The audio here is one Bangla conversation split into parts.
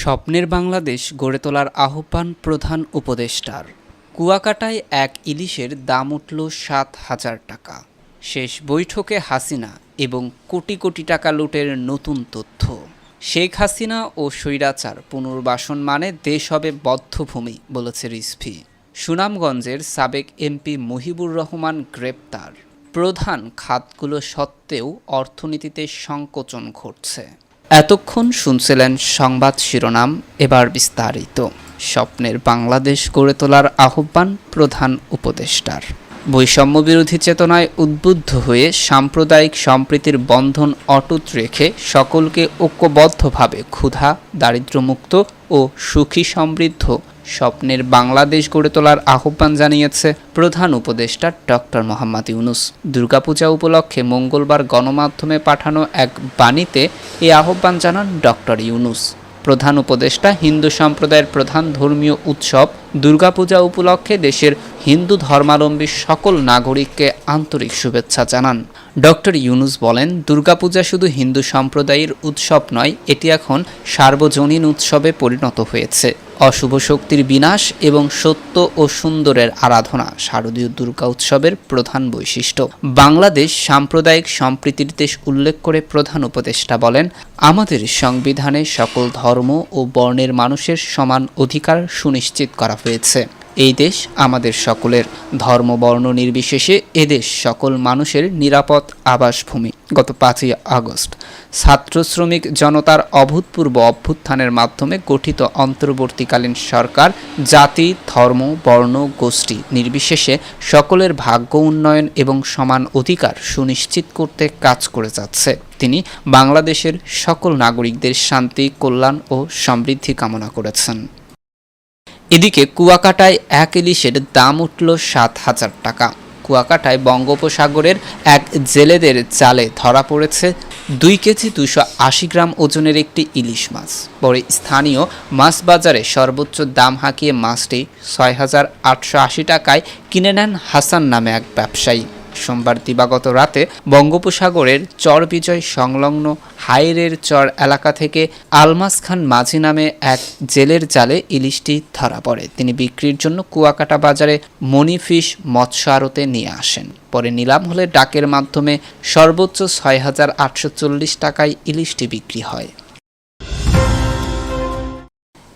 স্বপ্নের বাংলাদেশ গড়ে তোলার আহ্বান প্রধান উপদেষ্টার। কুয়াকাটায় এক ইলিশের দাম উঠল সাত হাজার টাকা। শেষ বৈঠকে হাসিনা এবং কোটি কোটি টাকা লুটের নতুন তথ্য। শেখ হাসিনা ও স্বৈরাচার পুনর্বাসন মানে দেশ হবে বদ্ধভূমি, বলেছে রিসভি সুনামগঞ্জের সাবেক এমপি মুহিবুর রহমান গ্রেপ্তার। প্রধান খাতগুলো সত্ত্বেও অর্থনীতিতে সংকোচন ঘটছে। এতক্ষণ শুনছিলেন সংবাদ শিরোনাম, এবার বিস্তারিত। স্বপ্নের বাংলাদেশ গড়ে তোলার আহ্বান প্রধান উপদেষ্টার। বৈষম্য বিরোধী চেতনায় উদ্বুদ্ধ হয়ে সাম্প্রদায়িক সম্প্রীতির বন্ধন অটুট রেখে সকলকে ঐক্যবদ্ধভাবে ক্ষুধা দারিদ্রমুক্ত ও সুখী সমৃদ্ধ স্বপ্নের বাংলাদেশ গড়ে তোলার আহ্বান জানিয়েছে প্রধান উপদেষ্টা ডক্টর মোহাম্মদ ইউনুস। দুর্গাপূজা উপলক্ষে মঙ্গলবার গণমাধ্যমে পাঠানো এক বাণীতে এ আহ্বান জানান ডক্টর ইউনুস। প্রধান উপদেষ্টা হিন্দু সম্প্রদায়ের প্রধান ধর্মীয় উৎসব দুর্গাপূজা উপলক্ষে দেশের হিন্দু ধর্মাবলম্বী সকল নাগরিককে আন্তরিক শুভেচ্ছা জানান। ডক্টর ইউনুস বলেন, দুর্গাপূজা শুধু হিন্দু সম্প্রদায়ের উৎসব নয়, এটি এখন সার্বজনীন উৎসবে পরিণত হয়েছে। অশুভ শক্তির বিনাশ এবং সত্য ও সুন্দরের আরাধনা শারদীয় দুর্গা উৎসবের প্রধান বৈশিষ্ট্য। বাংলাদেশ সাম্প্রদায়িক সম্প্রীতির দেশ উল্লেখ করে প্রধান উপদেষ্টা বলেন, আমাদের সংবিধানে সকল ধর্ম ও বর্ণের মানুষের সমান অধিকার সুনিশ্চিত করা হয়েছে। এই দেশ আমাদের সকলের ধর্ম, বর্ণ নির্বিশেষে এদেশ সকল মানুষের নিরাপদ আবাসভূমি। গত পাঁচই আগস্ট, ছাত্র শ্রমিক জনতার অভূতপূর্ব অভ্যুত্থানের মাধ্যমে গঠিত অন্তর্বর্তীকালীন সরকার জাতি, ধর্ম, বর্ণ, গোষ্ঠী নির্বিশেষে সকলের ভাগ্য উন্নয়ন এবং সমান অধিকার সুনিশ্চিত করতে কাজ করে যাচ্ছে। তিনি বাংলাদেশের সকল নাগরিকদের শান্তি, কল্যাণ ও সমৃদ্ধি কামনা করেছেন। এদিকে কুয়াকাটায় এক ইলিশের দাম উঠল সাত হাজার টাকা। কুয়াকাটায় বঙ্গোপসাগরের এক জেলেদের চালে ধরা পড়েছে দুই কেজি দুশো আশি গ্রাম ওজনের একটি ইলিশ মাছ। পরে স্থানীয় মাছ বাজারে সর্বোচ্চ দাম হাঁকিয়ে মাছটি ছয় হাজার আটশো আশি টাকায় কিনে নেন হাসান নামে এক ব্যবসায়ী। সোমবার দিবাগত রাতে বঙ্গোপসাগরের চর বিজয় সংলগ্ন হাইরের চর এলাকা থেকে আলমাস খান মাঝি নামে এক জেলের জালে ইলিশটি ধরা পড়ে। তিনি বিক্রির জন্য কুয়াকাটা বাজারে মণিফিশ মৎস্য আড়তে নিয়ে আসেন। পরে নিলাম হলে ডাকের মাধ্যমে সর্বোচ্চ ছয় হাজার আটশো চল্লিশ টাকায় ইলিশটি বিক্রি হয়।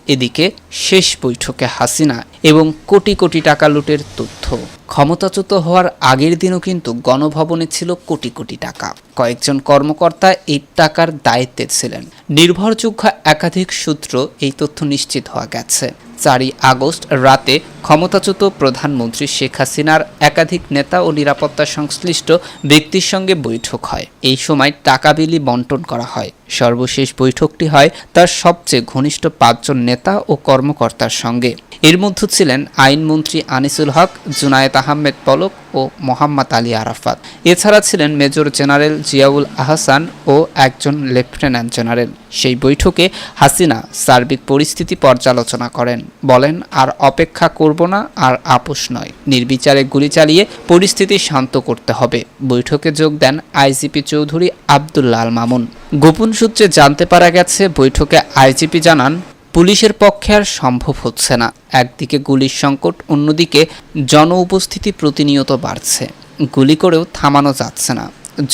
এদিকে শেষ বৈঠকে হাসিনা এবং কোটি কোটি টাকা লুটের তথ্য। ক্ষমতাচ্যুত হওয়ার আগের দিনও কিন্তু গণভবনে ছিল কোটি কোটি টাকা। কয়েকজন কর্মকর্তা এই টাকার দায়িত্বে ছিলেন। নির্ভরযোগ্য একাধিক সূত্র এই তথ্য নিশ্চিত হওয়া গেছে। চারই আগস্ট রাতে ক্ষমতাচ্যুত প্রধানমন্ত্রী শেখ হাসিনার একাধিক নেতা ও নিরাপত্তা সংশ্লিষ্ট ব্যক্তির সঙ্গে বৈঠক হয়। এই সময় টাকা বিলি বন্টন করা হয়। সর্বশেষ বৈঠকটি হয় তার সবচেয়ে ঘনিষ্ঠ পাঁচজন নেতা ও কর্মকর্তার সঙ্গে। এর মধ্যে ছিলেন আইনমন্ত্রী আনিসুল হক জুনায়েত আহমেদ পলক ও মোহাম্মদ আলী আরাফাত। এছাড়া ছিলেন মেজর জেনারেল জিয়াউল আহসান ও একজন লেফটেন্যান্ট জেনারেল। সেই বৈঠকে হাসিনা সার্বিক পরিস্থিতি পর্যালোচনা করেন। বলেন, আর অপেক্ষা করব না, আর আপোষ নয়। নির্বিচারে গুলি চালিয়ে পরিস্থিতি শান্ত করতে হবে। বৈঠকে যোগ দেন আইজিপি চৌধুরী আবদুল্লাহ আল মামুন। গোপন সূত্রে জানতে পারা গেছে, বৈঠকে আইজিপি জানান পুলিশের পক্ষে আর সম্ভব হচ্ছে না। একদিকে গুলির সংকট, অন্যদিকে জন উপস্থিতি প্রতিনিয়ত বাড়ছে। গুলি করেও থামানো যাচ্ছে না।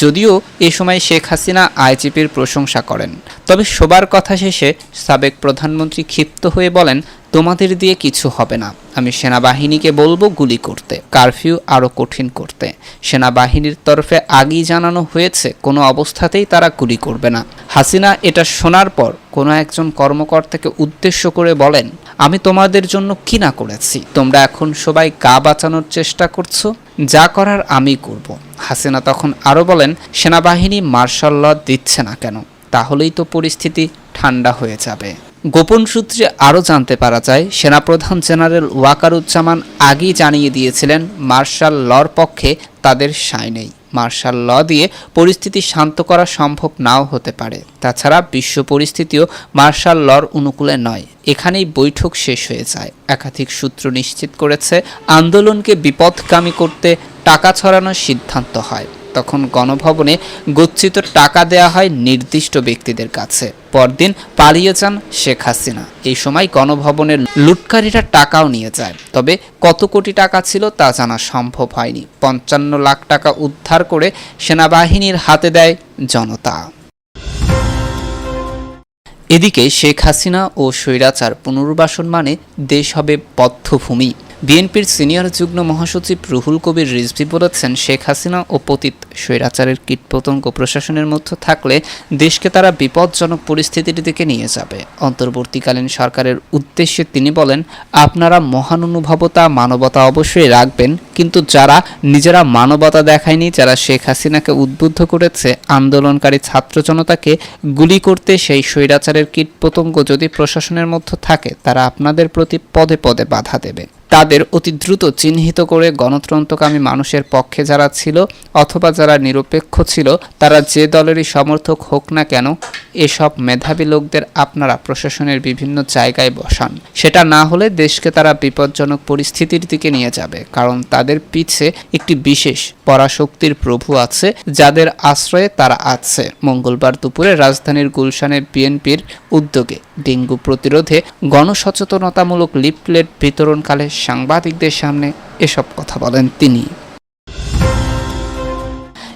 যদিও এ সময় শেখ হাসিনা আইজিপির প্রশংসা করেন। তবে সবার কথা শেষে সাবেক প্রধানমন্ত্রী ক্ষিপ্ত হয়ে বলেন, তোমাদের দিয়ে কিছু হবে না। আমি সেনাবাহিনীকে বলব গুলি করতে, কারফিউ আরও কঠিন করতে। সেনাবাহিনীর তরফে আগেই জানানো হয়েছে, কোনো অবস্থাতেই তারা গুলি করবে না। হাসিনা এটা শোনার পর কোনো একজন কর্মকর্তাকে উদ্দেশ্য করে বলেন, আমি তোমাদের জন্য কি না করেছি? তোমরা এখন সবাই গা বাঁচানোর চেষ্টা করছ? যা করার আমি করব। হাসিনা তখন আরও বলেন, সেনাবাহিনী মার্শাল ল দিচ্ছে না কেন? তাহলেই তো পরিস্থিতি ঠান্ডা হয়ে যাবে। গোপন সূত্রে আরও জানতে পারা যায়, সেনাপ্রধান জেনারেল ওয়াকারুজ্জামান আগেই জানিয়ে দিয়েছিলেন, মার্শাল লর পক্ষে তাদের সায় নেই। মার্শাল ল দিয়ে পরিস্থিতি শান্ত করা সম্ভব নাও হতে পারে। তাছাড়া বিশ্ব পরিস্থিতিও মার্শাল লর অনুকূলে নয়। এখানেই বৈঠক শেষ হয়ে যায়। একাধিক সূত্র নিশ্চিত করেছে, আন্দোলনকে বিপদগামী করতে টাকা ছড়ানোর সিদ্ধান্ত হয়। তখন গণভবনে গচ্ছিত টাকা দেয়া হয় নির্দিষ্ট ব্যক্তিদের কাছে। পরদিন পালিয়ে যান শেখ হাসিনা। এই সময় গণভবনের লুটকারীরা টাকাও নিয়ে যায়। তবে কত কোটি টাকা ছিল তা জানা সম্ভব হয়নি। পঞ্চান্ন লাখ টাকা উদ্ধার করে সেনাবাহিনীর হাতে দেয় জনতা। এদিকে শেখ হাসিনা ও স্বৈরাচার পুনর্বাসন মানে দেশ হবে বদ্ধভূমি বিএনপির সিনিয়র যুগ্ম মহাসচিব রুহুল কবির রিজভি বলেছেন, শেখ হাসিনা ও পতিত স্বৈরাচারের কীটপতঙ্গ প্রশাসনের মধ্যে থাকলে দেশকে তারা বিপজ্জনক পরিস্থিতির দিকে নিয়ে যাবে। অন্তর্বর্তীকালীন সরকারের উদ্দেশ্যে তিনি বলেন, আপনারা মহান অনুভবতা, মানবতা অবশ্যই রাখবেন, কিন্তু যারা নিজেরা মানবতা দেখায়নি, যারা শেখ হাসিনাকে উদ্বুদ্ধ করেছে, আন্দোলনকারী ছাত্র জনতাকে গুলি করতে সেই স্বৈরাচারের কীটপতঙ্গ যদি প্রশাসনের মধ্যে থাকে, তারা আপনাদের প্রতি পদে পদে বাধা দেবে। তাদের অতি দ্রুত চিহ্নিত করে গণতন্ত্রকামী মানুষের পক্ষে যারা ছিল অথবা যারা নিরপেক্ষ ছিল, তারা যে দলেরই সমর্থক হোক না কেন এসব মেধাবী লোকদের আপনারা প্রশাসনের বিভিন্ন জায়গায় বসান। সেটা না হলে দেশকে তারা বিপজ্জনক পরিস্থিতির দিকে নিয়ে যাবে, কারণ তাদের পিছে একটি বিশেষ পরাশক্তির প্রভু আছে, যাদের আশ্রয়ে তারা আছে। মঙ্গলবার দুপুরে রাজধানীর গুলশানে বিএনপির উদ্যোগে ডেঙ্গু প্রতিরোধে গণসচেতনতামূলক লিফলেট বিতরণকালে সাংবাদিকদের সামনে এসব কথা বলেন তিনি।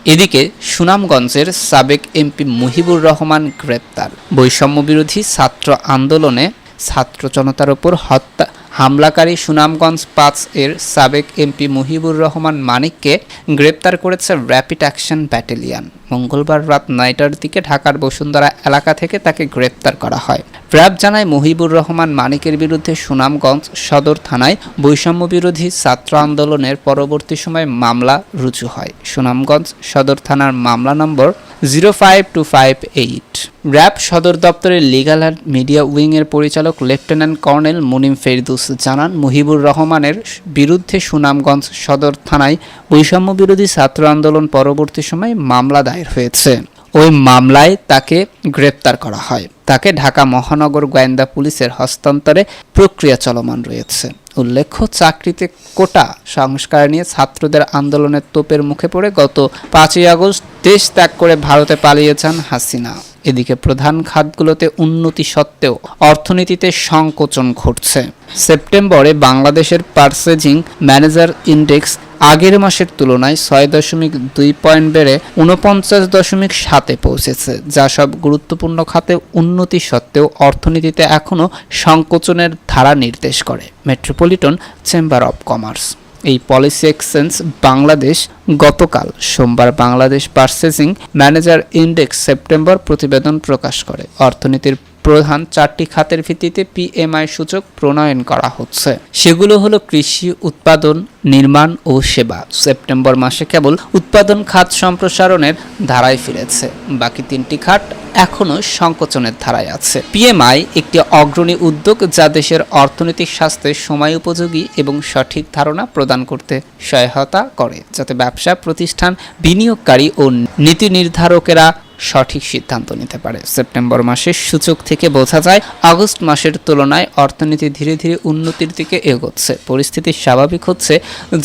এদিকে সুনামগঞ্জের সাবেক এমপি মুহিবুর রহমান গ্রেপ্তার। বৈষম্য বিরোধী ছাত্র আন্দোলনে ছাত্র জনতার ওপর হত্যা হামলাকারী সুনামগঞ্জ পাঁচ এর সাবেক এমপি মুহিবুর রহমান মানিককে গ্রেপ্তার করেছে র্যাপিড অ্যাকশন ব্যাটালিয়ন। মঙ্গলবার রাত নয়টার দিকে ঢাকার বসুন্ধরা এলাকা থেকে তাকে গ্রেপ্তার করা হয়। র্যাব জানায়, মুহিবুর রহমান মানিকের বিরুদ্ধে সুনামগঞ্জ সদর থানায় বৈষম্য বিরোধী ছাত্র আন্দোলনের পরবর্তী সময় মামলা রুজু হয়। সুনামগঞ্জ সদর থানার মামলা নম্বর zero five two five eight RAB সদর দপ্তরের লিগাল অ্যান্ড মিডিয়া উইংয়ের পরিচালক লেফটেন্যান্ট কর্নেল মুনিম ফেরদুস জানান, মুহিবুর রহমানের বিরুদ্ধে সুনামগঞ্জ সদর থানায় বৈষম্য বিরোধী ছাত্র আন্দোলন পরবর্তী সময় মামলা দায়ের হয়েছে। ওই মামলায় তাকে গ্রেপ্তার করা হয়। তাকে ঢাকা মহানগর গোয়েন্দা পুলিশের হস্তান্তরে প্রক্রিয়া চলমান রয়েছে। উল্লেখ্য, চাকরিতে কোটা সংস্কার নিয়ে ছাত্রদের আন্দোলনের তোপের মুখে পড়ে গত পাঁচই আগস্ট দেশ ত্যাগ করে ভারতে পালিয়ে যান হাসিনা। এদিকে প্রধান খাতগুলোতে উন্নতি সত্ত্বেও অর্থনীতিতে সংকোচন ঘটছে। সেপ্টেম্বরে বাংলাদেশের পার্সেজিং ম্যানেজার ইন্ডেক্স আগের মাসের তুলনায় ছয় দশমিক দুই পয়েন্ট বেড়ে উনপঞ্চাশ দশমিক সাতে পৌঁছেছে, যা সব গুরুত্বপূর্ণ খাতে উন্নতি সত্ত্বেও অর্থনীতিতে এখনও সংকোচনের ধারা নির্দেশ করে। Metropolitan chamber of commerce. এই পলিসি এক্সচেঞ্জ বাংলাদেশ গতকাল সোমবার Bangladesh purchasing manager index September প্রতিবেদন প্রকাশ করে। অর্থনীতির প্রধান চারটি খাতের ভিত্তিতে পিএমআই সূচক প্রণয়ন করা হচ্ছে। সেগুলো হলো কৃষি, উৎপাদন নির্মাণ ও সেবা। সেপ্টেম্বর মাসে কেবল উৎপাদন খাত সম্প্রসারণের ধারায় ফিরেছে। বাকি তিনটি খাত এখনও সংকোচনের ধারায় আছে। পিএমআই একটি অগ্রণী উদ্যোগ যা দেশের অর্থনৈতিক স্বাস্থ্যে সময় উপযোগী এবং সঠিক ধারণা প্রদান করতে সহায়তা করে, যাতে ব্যবসা, প্রতিষ্ঠান, বিনিয়োগকারী ও নীতি নির্ধারকেরা সঠিক সিদ্ধান্ত নিতে পারে। সেপ্টেম্বর মাসের সূচক থেকে বোঝা যায়, আগস্ট মাসের তুলনায় অর্থনীতি ধীরে ধীরে উন্নতির দিকে এগোচ্ছে। পরিস্থিতি স্বাভাবিক হচ্ছে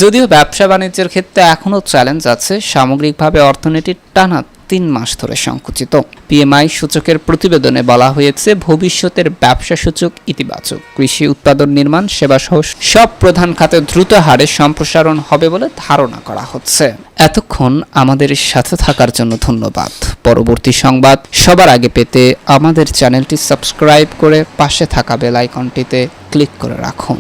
যদিও ব্যবসা বাণিজ্যের ক্ষেত্রে এখনও চ্যালেঞ্জ আছে, সামগ্রিকভাবে অর্থনীতির টানা তিন মাস ধরে সংকুচিত। পিএমআই সূচকের প্রতিবেদনে বলা হয়েছে, ভবিষ্যতের ব্যবসা সূচক ইতিবাচক। কৃষি উৎপাদন নির্মাণ সেবা সহ সব প্রধান খাতে দ্রুত হারে সম্প্রসারণ হবে বলে ধারণা করা হচ্ছে। এতক্ষণ আমাদের সাথে থাকার জন্য ধন্যবাদ। পরবর্তী সংবাদ সবার আগে পেতে আমাদের চ্যানেলটি সাবস্ক্রাইব করে পাশে থাকা বেল আইকনটিতে ক্লিক করে রাখুন।